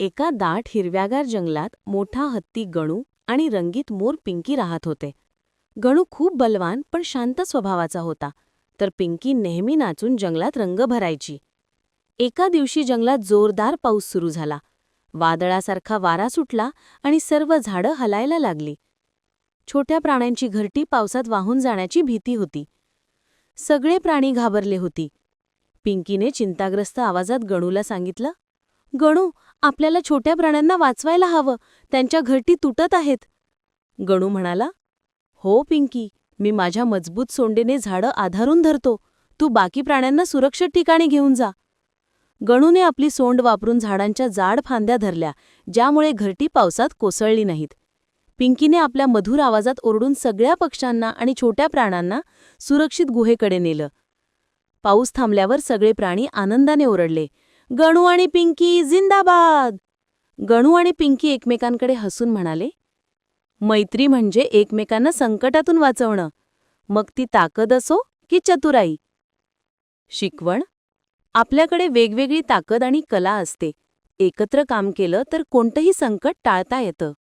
एका दाट हिरव्यागार जंगलात मोठा हत्ती गणू आणि रंगीत मोर पिंकी राहत होते. गणू खूप बलवान पण शांत स्वभावाचा होता तर पिंकी नेहमी नाचून जंगलात रंग भरायची. एका दिवशी जंगलात जोरदार पाऊस सुरू झाला. वादळासारखा वारा सुटला आणि सर्व झाडं हलायला लागली. छोट्या प्राण्यांची घरटी पावसात वाहून जाण्याची भीती होती. सगळे प्राणी घाबरले होती. पिंकीने चिंताग्रस्त आवाजात गणूला सांगितलं गणू आपल्याला छोट्या प्राण्यांना वाचवायला हवं. त्यांच्या घरटी तुटत आहेत. गणू म्हणाला हो पिंकी मी माझ्या मजबूत सोंडेने झाडं आधारून धरतो. तू बाकी प्राण्यांना सुरक्षित ठिकाणी घेऊन जा. गणूने आपली सोंड वापरून झाडांच्या जाड फांद्या धरल्या ज्यामुळे घरटी पावसात कोसळली नाहीत. पिंकीने आपल्या मधुर आवाजात ओरडून सगळ्या पक्ष्यांना आणि छोट्या प्राण्यांना सुरक्षित गुहेकडे नेलं. पाऊस थांबल्यावर सगळे प्राणी आनंदाने ओरडले. गणू आणि पिंकी जिंदाबाद. गणू आणि पिंकी एकमेकांकडे हसून म्हणाले मैत्री म्हणजे एकमेकांना संकटातून वाचवणं. मग ती ताकद असो की चतुराई. शिकवण? आपल्याकडे वेगवेगळी ताकद आणि कला असते. एकत्र काम केलं तर कोणतंही संकट टाळता येतं.